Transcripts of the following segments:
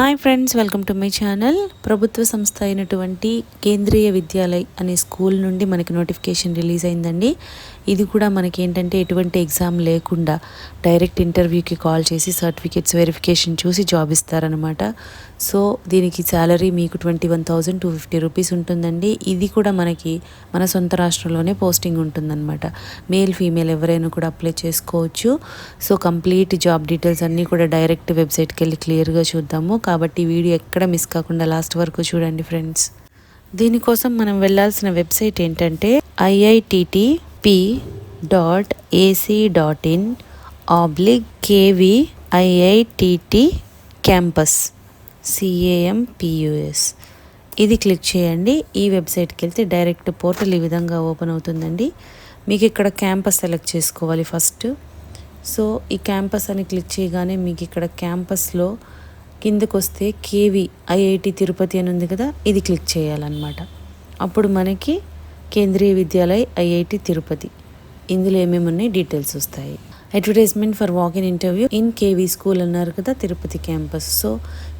hi hi friends welcome to my channel. ప్రభుత్వ సంస్థ అయినటువంటి కేంద్రీయ విద్యాలయ్ అనే స్కూల్ నుండి మనకి నోటిఫికేషన్ రిలీజ్ అయిందండి. ఇది కూడా మనకి ఏంటంటే ఎటువంటి ఎగ్జామ్ లేకుండా డైరెక్ట్ ఇంటర్వ్యూకి కాల్ చేసి సర్టిఫికేట్స్ వెరిఫికేషన్ చూసి జాబ్ ఇస్తారనమాట సో దీనికి శాలరీ మీకు twenty one thousand two fifty rupees ఉంటుందండి. ఇది కూడా మనకి మన సొంత రాష్ట్రంలోనే పోస్టింగ్ ఉంటుందన్నమాట. మేల్ ఫీమేల్ ఎవరైనా కూడా అప్లై చేసుకోవచ్చు. సో కంప్లీట్ జాబ్ డీటెయిల్స్ అన్నీ కూడా డైరెక్ట్ వెబ్సైట్కి వెళ్ళి క్లియర్గా చూద్దాము. కాబట్టి కాబట్టి వీడియో ఎక్కడ మిస్ కాకుండా లాస్ట్ వరకు చూడండి ఫ్రెండ్స్ దీనికోసం మనం వెళ్ళాల్సిన వెబ్సైట్ ఏంటంటే IITT P dot AC dot in oblique KV IITT campus C A M P U S ఇది క్లిక్ చేయండి. ఈ వెబ్సైట్కి వెళ్తే డైరెక్ట్ పోర్టల్ ఈ విధంగా ఓపెన్ అవుతుందండి. మీకు ఇక్కడ క్యాంపస్ సెలెక్ట్ చేసుకోవాలి ఫస్ట్ సో ఈ క్యాంపస్ అని క్లిక్ చేయగానే మీకు ఇక్కడ క్యాంపస్లో కిందకు వస్తే ఐఐటి తిరుపతి అని ఉంది కదా ఇది క్లిక్ చేయాలన్నమాట. అప్పుడు మనకి కేంద్రీయ విద్యాలయ ఐఐటి తిరుపతి. ఇందులో ఏమేమి ఉన్నాయి? డీటెయిల్స్ వస్తాయి. Advertisement for walk in interview in KV school అన్నారు కదా Tirupati campus. So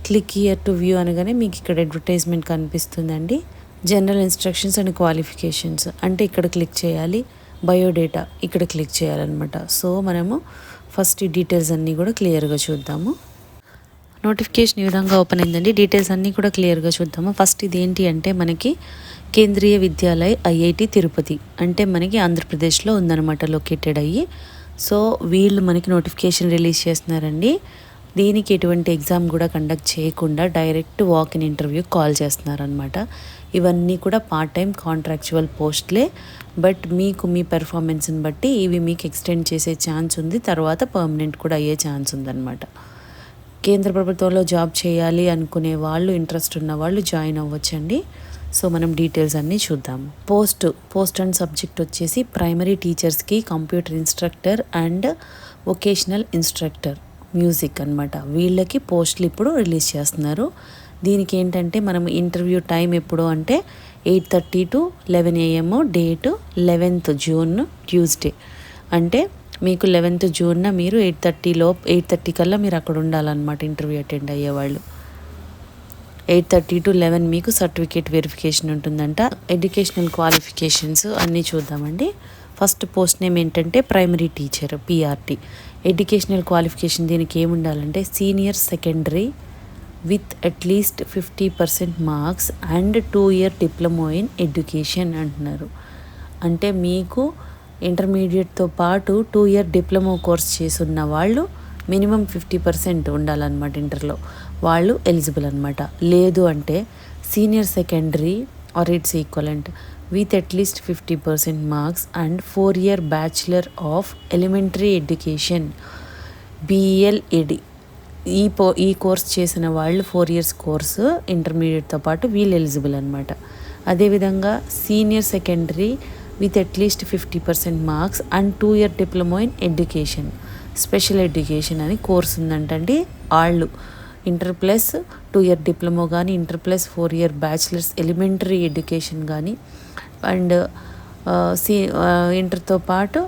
click here to view అనగానే మీకు ఇక్కడ అడ్వర్టైజ్మెంట్ కనిపిస్తుందండి. General instructions and qualifications. అంటే ఇక్కడ క్లిక్ చేయాలి. బయోడేటా ఇక్కడ క్లిక్ చేయాలన్నమాట. సో మనము ఫస్ట్ ఈ డీటెయిల్స్ అన్నీ కూడా క్లియర్గా చూద్దాము. నోటిఫికేషన్ ఈ విధంగా ఓపెన్ అయిందండి. డీటెయిల్స్ అన్నీ కూడా క్లియర్గా చూద్దాము. ఫస్ట్ ఇది ఏంటి అంటే మనకి కేంద్రీయ విద్యాలయ ఐఐటి తిరుపతి. అంటే మనకి ఆంధ్రప్రదేశ్లో ఉందన్నమాట లొకేటెడ్ అయ్యి. సో వీళ్ళు మనకి నోటిఫికేషన్ రిలీజ్ చేస్తున్నారండి. దీనికి ఎటువంటి ఎగ్జామ్ కూడా కండక్ట్ చేయకుండా direct walk in interview call చేస్తున్నారనమాట ఇవన్నీ కూడా పార్ట్ టైం కాంట్రాక్చువల్ పోస్ట్లే బట్ మీకు మీ పెర్ఫార్మెన్స్ని బట్టి ఇవి మీకు ఎక్స్టెండ్ చేసే ఛాన్స్ ఉంది. తర్వాత పర్మనెంట్ కూడా అయ్యే ఛాన్స్ ఉందన్నమాట. కేంద్ర ప్రభుత్వంలో జాబ్ చేయాలి అనుకునే వాళ్ళు ఇంట్రెస్ట్ ఉన్న వాళ్ళు జాయిన్ అవ్వచ్చండి. సో మనం డీటెయిల్స్ అన్నీ చూద్దాం. పోస్ట్ పోస్ట్ అండ్ సబ్జెక్ట్ వచ్చేసి ప్రైమరీ టీచర్స్కి computer instructor and vocational instructor music అనమాట వీళ్ళకి పోస్టులు ఇప్పుడు రిలీజ్ చేస్తున్నారు. దీనికి ఏంటంటే మనం ఇంటర్వ్యూ టైం ఎప్పుడు అంటే eight thirty to eleven AM date eleventh June Tuesday అంటే మీకు లెవెన్త్ జూన్న మీరు ఎయిట్ థర్టీలో ఎయిట్ థర్టీ కల్లా మీరు అక్కడ ఉండాలన్నమాట ఇంటర్వ్యూ అటెండ్ అయ్యేవాళ్ళు ఎయిట్ థర్టీ టు లెవెన్ మీకు సర్టిఫికేట్ వెరిఫికేషన్ ఉంటుందంట. ఎడ్యుకేషనల్ క్వాలిఫికేషన్స్ అన్నీ చూద్దామండి. ఫస్ట్ పోస్ట్ నేమ్ ఏంటంటే primary teacher PRT educational qualification దీనికి ఏముండాలంటే senior secondary with at least fifty percent marks and two year diploma in education అంటున్నారు. అంటే మీకు ఇంటర్మీడియట్తో పాటు టూ ఇయర్ డిప్లొమా కోర్స్ చేసున్న వాళ్ళు మినిమం ఫిఫ్టీ పర్సెంట్ ఉండాలన్నమాట ఇంటర్లో వాళ్ళు ఎలిజిబుల్ అనమాట లేదు అంటే senior secondary or its equivalent with at least fifty percent marks and four year bachelor of elementary education BElEd ఈ పో ఈ కోర్స్ చేసిన వాళ్ళు ఫోర్ ఇయర్స్ కోర్సు ఇంటర్మీడియట్తో పాటు వీళ్ళు ఎలిజిబుల్ అనమాట అదేవిధంగా senior secondary with at least fifty percent marks and two year diploma in education special education అని కోర్స్ ఉందంటండి వాళ్ళు inter plus two year diploma కానీ inter plus four year bachelors elementary education కానీ and సి ఇంటర్తో పాటు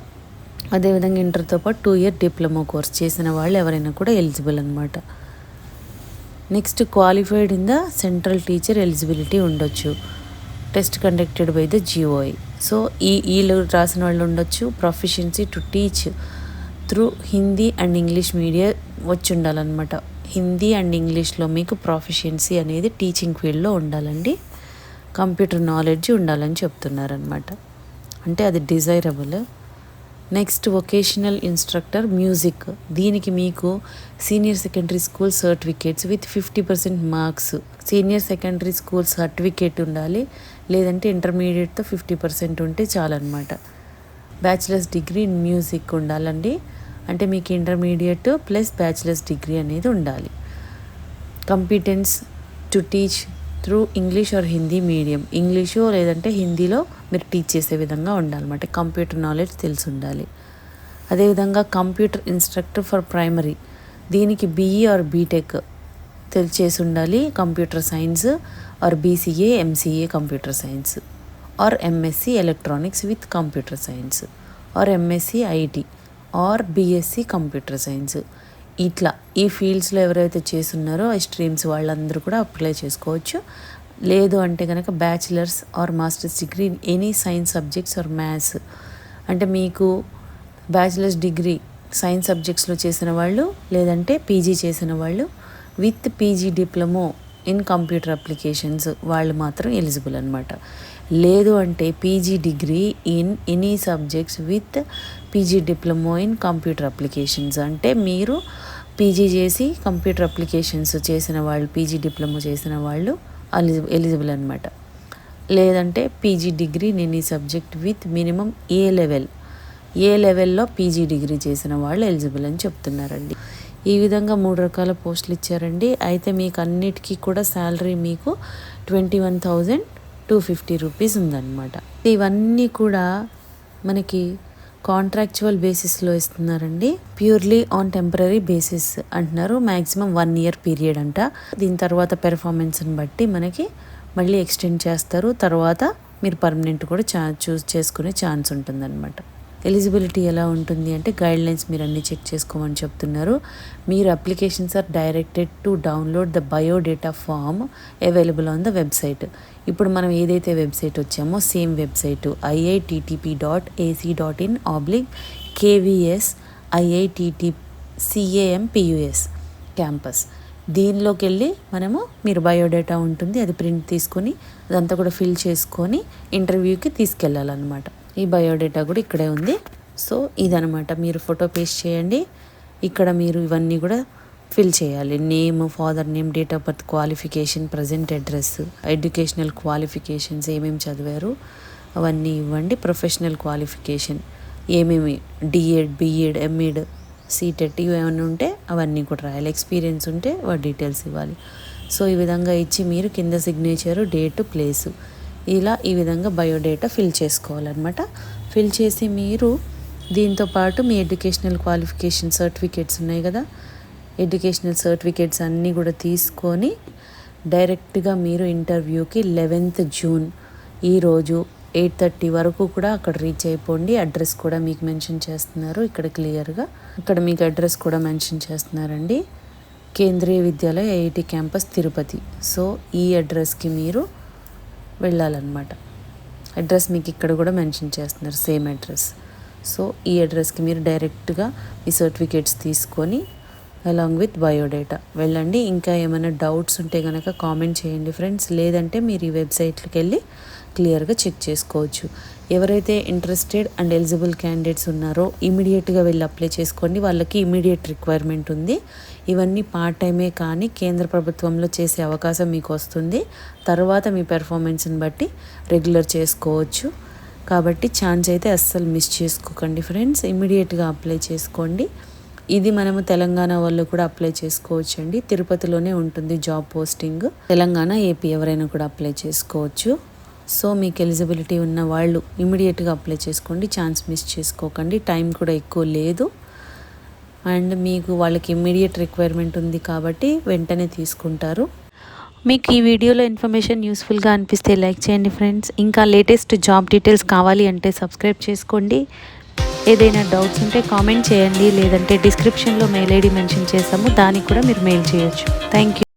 అదేవిధంగా ఇంటర్తో పాటు టూ ఇయర్ డిప్లొమా కోర్స్ చేసిన వాళ్ళు ఎవరైనా కూడా ఎలిజిబుల్ అనమాట next qualified in the central teacher eligibility ఉండొచ్చు. Test conducted by the GOI. So ఈ వీళ్ళు రాసిన వాళ్ళు ఉండొచ్చు. Proficiency to teach through Hindi and English media వచ్చి ఉండాలన్నమాట హిందీ అండ్ ఇంగ్లీష్లో మీకు ప్రొఫిషియన్సీ అనేది టీచింగ్ ఫీల్డ్లో ఉండాలండి. కంప్యూటర్ నాలెడ్జ్ ఉండాలని చెప్తున్నారనమాట అంటే అది desirable next vocational instructor music దీనికి మీకు senior secondary school certificates with fifty percent marks senior secondary school certificate ఉండాలి. లేదంటే ఇంటర్మీడియట్తో ఫిఫ్టీ పర్సెంట్ ఉంటే చాలన్నమాట. బ్యాచిలర్స్ డిగ్రీ ఇన్ మ్యూజిక్ ఉండాలండి. అంటే మీకు ఇంటర్మీడియట్ ప్లస్ బ్యాచిలర్స్ డిగ్రీ అనేది ఉండాలి. Competence to teach through English or Hindi medium. English లేదంటే హిందీలో మీరు టీచ్ చేసే విధంగా ఉండాలన్నమాట. కంప్యూటర్ నాలెడ్జ్ తెలిసి ఉండాలి. అదేవిధంగా కంప్యూటర్ ఇన్స్ట్రక్టర్ ఫర్ ప్రైమరీ. దీనికి బీఈ ఆర్ బీటెక్ తెలిసి ఉండాలి. Computer science or BCA MCA computer science or MSc electronics with computer science or MSc IT or BSc computer science ఇట్లా ఈ ఫీల్డ్స్లో ఎవరైతే చేస్తున్నారో ఆ స్ట్రీమ్స్ వాళ్ళందరూ కూడా అప్లై చేసుకోవచ్చు. లేదు అంటే కనుక bachelors or masters degree in any science subjects or maths అంటే మీకు బ్యాచిలర్స్ డిగ్రీ సైన్స్ సబ్జెక్ట్స్లో చేసిన వాళ్ళు లేదంటే పీజీ చేసిన వాళ్ళు with PG diploma in computer applications వాళ్ళు మాత్రం ఎలిజిబుల్ అనమాట లేదు అంటే PG degree in any subjects with PG diploma in computer applications. అంటే మీరు పీజీ చేసి కంప్యూటర్ అప్లికేషన్స్ చేసిన వాళ్ళు పీజీ డిప్లొమో చేసిన వాళ్ళు ఎలిజిబుల్ అనమాట లేదంటే PG degree in any subject with minimum A level A లెవెల్లో పీజీ డిగ్రీ చేసిన వాళ్ళు ఎలిజిబుల్ అని చెప్తున్నారండి. ఈ విధంగా మూడు రకాల పోస్టులు ఇచ్చారండి. అయితే మీకు అన్నిటికీ కూడా శాలరీ మీకు twenty one thousand two fifty rupees ఉందన్నమాట. ఇవన్నీ కూడా మనకి కాంట్రాక్చువల్ బేసిస్లో ఇస్తున్నారండి. ప్యూర్లీ ఆన్ టెంపరీ బేసిస్ అంటున్నారు. మ్యాక్సిమం వన్ ఇయర్ పీరియడ్ అంట. దీని తర్వాత పెర్ఫార్మెన్స్ని బట్టి మనకి మళ్ళీ ఎక్స్టెండ్ చేస్తారు. తర్వాత మీరు పర్మనెంట్ కూడా చా చూస్ చేసుకునే ఛాన్స్ ఉంటుందన్నమాట. ఎలిజిబిలిటీ ఎలా ఉంటుంది అంటే గైడ్లైన్స్ మీరు అన్ని చెక్ చేసుకోమని చెప్తున్నారు. మీరు applications are directed to download the biodata form available on the website. ఇప్పుడు మనం ఏదైతే వెబ్సైట్ వచ్చామో same website IITTP dot AC dot in oblique KVS IITT C A M P U S campus. దీనిలోకి వెళ్ళి మనము మీరు బయోడేటా ఉంటుంది అది ప్రింట్ తీసుకొని అదంతా కూడా ఫిల్ చేసుకొని ఇంటర్వ్యూకి తీసుకెళ్ళాలన్నమాట. ఈ బయోడేటా కూడా ఇక్కడే ఉంది. సో ఇదనమాట మీరు ఫోటో పేస్ట్ చేయండి. ఇక్కడ మీరు ఇవన్నీ కూడా ఫిల్ చేయాలి. Name father name date of birth qualification present address educational qualifications ఏమేమి చదివారు అవన్నీ ఇవ్వండి. ప్రొఫెషనల్ క్వాలిఫికేషన్ ఏమేమి డిఎడ్ బిఎడ్ ఎంఈడ్ సీటెట్ ఇవి ఏమైనా ఉంటే అవన్నీ కూడా రాయాలి. ఎక్స్పీరియన్స్ ఉంటే వాటి డీటెయిల్స్ ఇవ్వాలి. సో ఈ విధంగా ఇచ్చి మీరు కింద సిగ్నేచరు డేటు ప్లేసు ఇలా ఈ విధంగా బయోడేటా ఫిల్ చేసుకోవాలన్నమాట. ఫిల్ చేసి మీరు దీంతో పాటు మీ ఎడ్యుకేషనల్ క్వాలిఫికేషన్ సర్టిఫికేట్స్ ఉన్నాయి కదా ఎడ్యుకేషనల్ సర్టిఫికేట్స్ అన్నీ కూడా తీసుకొని డైరెక్ట్గా మీరు ఇంటర్వ్యూకి లెవెన్త్ జూన్ ఈరోజు ఎయిట్ థర్టీ వరకు కూడా అక్కడ రీచ్ అయిపోండి. అడ్రస్ కూడా మీకు మెన్షన్ చేస్తున్నారు ఇక్కడ క్లియర్గా. ఇక్కడ మీకు అడ్రస్ కూడా మెన్షన్ చేస్తున్నారండి. Kendriya Vidyalaya IIT campus Tirupati. So ఈ అడ్రస్కి మీరు వెళ్ళాలన్నమాట. అడ్రస్ మీకు ఇక్కడ కూడా మెన్షన్ చేస్తున్నారు సేమ్ అడ్రస్. సో ఈ అడ్రస్కి మీరు డైరెక్ట్గా ఈ సర్టిఫికేట్స్ తీసుకొని అలాంగ్ విత్ బయోడేటా వెళ్ళండి. ఇంకా ఏమైనా డౌట్స్ ఉంటే కనుక కామెంట్ చేయండి ఫ్రెండ్స్. లేదంటే మీరు ఈ వెబ్సైట్కి వెళ్ళి క్లియర్గా చెక్ చేసుకోవచ్చు. ఎవరైతే ఇంట్రెస్టెడ్ అండ్ ఎలిజిబుల్ క్యాండిడేట్స్ ఉన్నారో ఇమీడియట్గా వెళ్ళి అప్లై చేసుకోండి. వాళ్ళకి ఇమీడియట్ రిక్వైర్మెంట్ ఉంది. ఇవన్నీ పార్ట్ టైమే కానీ కేంద్ర ప్రభుత్వంలో చేసే అవకాశం మీకు వస్తుంది. తర్వాత మీ పెర్ఫార్మెన్స్ని బట్టి రెగ్యులర్ చేసుకోవచ్చు. కాబట్టి ఛాన్స్ అయితే అస్సలు మిస్ చేసుకోకండి ఫ్రెండ్స్. ఇమీడియట్గా అప్లై చేసుకోండి. ఇది మనము తెలంగాణ వాళ్ళు కూడా అప్లై చేసుకోవచ్చు అండి తిరుపతిలోనే ఉంటుంది జాబ్ పోస్టింగ్. తెలంగాణ ఏపీ ఎవరైనా కూడా అప్లై చేసుకోవచ్చు. సో మీకు ఎలిజిబిలిటీ ఉన్న వాళ్ళు ఇమీడియట్గా అప్లై చేసుకోండి. ఛాన్స్ మిస్ చేసుకోకండి. టైం కూడా ఎక్కువ లేదు. అండ్ మీకు వాళ్ళకి ఇమ్మీడియట్ రిక్వైర్మెంట్ ఉంది కాబట్టి వెంటనే తీసుకుంటారు. మీకు ఈ వీడియోలో ఇన్ఫర్మేషన్ యూస్ఫుల్గా అనిపిస్తే లైక్ చేయండి ఫ్రెండ్స్ ఇంకా లేటెస్ట్ జాబ్ డీటెయిల్స్ కావాలి అంటే సబ్స్క్రైబ్ చేసుకోండి. ఏదైనా డౌట్స్ ఉంటే కామెంట్ చేయండి. లేదంటే డిస్క్రిప్షన్లో మెయిల్ ఐడి మెన్షన్ చేసాము దానికి కూడా మీరు మెయిల్ చేయొచ్చు. Thank you